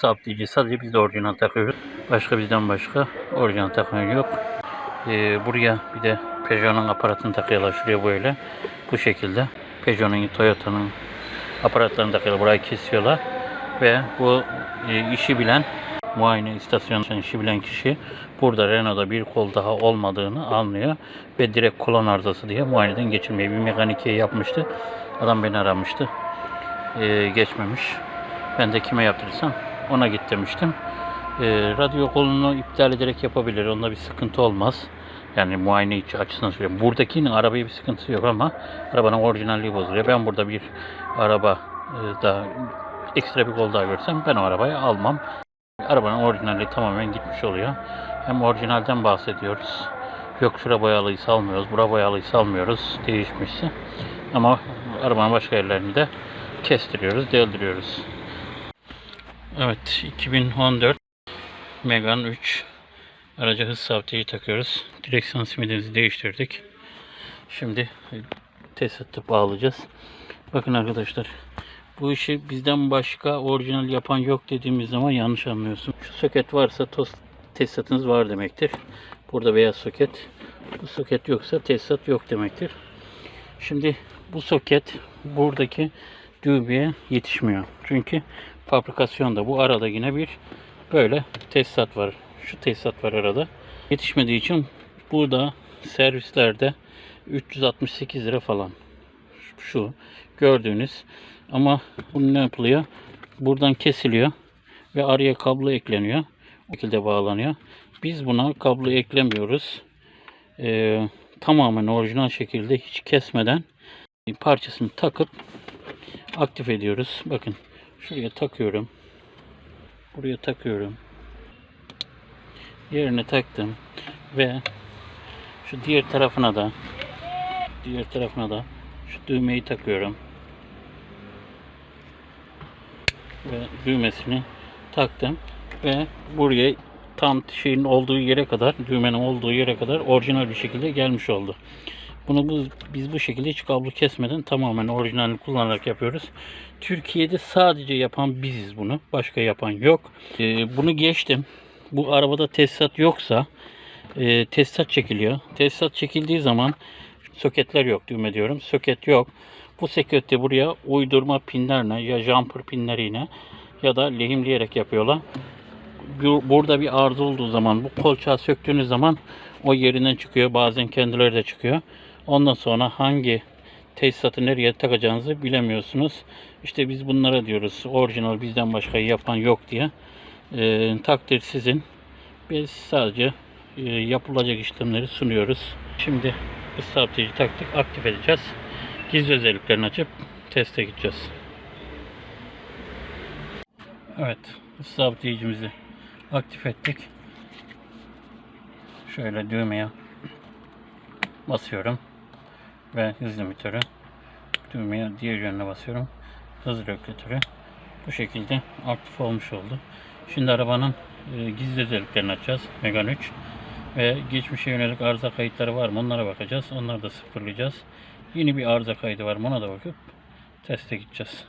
saptayıcı sadece biz de orijinal takıyoruz. Başka bizden başka orijinal takmayan yok. Ee, buraya bir de Peugeot'un aparatını takıyorlar şuraya böyle. Bu şekilde. Peugeot'un, Toyota'nın aparatlarını takıyorlar. Burayı kesiyorlar. Ve bu e, işi bilen muayene istasyonu işi bilen kişi burada Renault'da bir kol daha olmadığını anlıyor ve direkt kolon arızası diye muayeneden geçirmeyi bir mekanikiye yapmıştı. Adam beni aramıştı. Ee, geçmemiş. Ben de kime yaptırırsam ona git demiştim. Ee, radyo kolunu iptal ederek yapabilir. Onda bir sıkıntı olmaz. Yani muayene içi açısından söylüyorum. Buradakinin arabaya bir sıkıntısı yok ama arabanın orijinalliği bozuluyor. Ben burada bir araba e, daha ekstra bir kol daha görsem ben o arabayı almam. Arabanın orijinalliği tamamen gitmiş oluyor. Hem orijinalden bahsediyoruz. Yok şura boyalıysa almıyoruz, bura boyalıysa almıyoruz. Değişmişse. Ama arabanın başka yerlerini de kestiriyoruz, deldiriyoruz. Evet, 2014 Megane 3 araca hız sabiteyi takıyoruz. Direksiyon simidimizi değiştirdik. Şimdi test edip bağlayacağız. Bakın arkadaşlar, bu işi bizden başka orijinal yapan yok dediğimiz zaman yanlış anlıyorsun. Şu soket varsa toz tesisatınız var demektir. Burada beyaz soket. Bu soket yoksa tesisat yok demektir. Şimdi bu soket buradaki düğmeye yetişmiyor. Çünkü fabrikasyonda bu arada yine bir böyle tesisat var. Şu tesisat var arada. Yetişmediği için burada servislerde 368 lira falan. Şu gördüğünüz ama bu ne yapılıyor? Buradan kesiliyor ve araya kablo ekleniyor. Bu şekilde bağlanıyor. Biz buna kablo eklemiyoruz. Ee, tamamen orijinal şekilde hiç kesmeden parçasını takıp aktif ediyoruz. Bakın şuraya takıyorum. Buraya takıyorum. Yerine taktım ve şu diğer tarafına da diğer tarafına da şu düğmeyi takıyorum. Ve düğmesini taktım ve buraya tam şeyin olduğu yere kadar, düğmenin olduğu yere kadar orijinal bir şekilde gelmiş oldu. Bunu bu, biz bu şekilde hiç kablo kesmeden tamamen orijinalini kullanarak yapıyoruz. Türkiye'de sadece yapan biziz bunu. Başka yapan yok. Ee, bunu geçtim. Bu arabada tesisat yoksa e, tesisat çekiliyor. Tesisat çekildiği zaman soketler yok düğme diyorum. Soket yok. Bu soketi buraya uydurma pinlerle ya jumper pinleriyle ya da lehimleyerek yapıyorlar. Bu- Burada bir arıza olduğu zaman bu kolçağı söktüğünüz zaman o yerinden çıkıyor. Bazen kendileri de çıkıyor. Ondan sonra hangi tesisatı nereye takacağınızı bilemiyorsunuz. İşte biz bunlara diyoruz orijinal bizden başka yapan yok diye. Ee, takdir sizin. Biz sadece e, yapılacak işlemleri sunuyoruz. Şimdi ıslatıcı taktık aktif edeceğiz. Gizli özelliklerini açıp teste gideceğiz. Evet, ıslatıcımızı aktif ettik. Şöyle düğmeye basıyorum ve hız limitörü düğmeye diğer yönüne basıyorum. Hız regülatörü bu şekilde aktif olmuş oldu. Şimdi arabanın e, gizli özelliklerini açacağız. Megane 3 ve geçmişe yönelik arıza kayıtları var mı onlara bakacağız. Onları da sıfırlayacağız. Yeni bir arıza kaydı var mı ona da bakıp teste gideceğiz.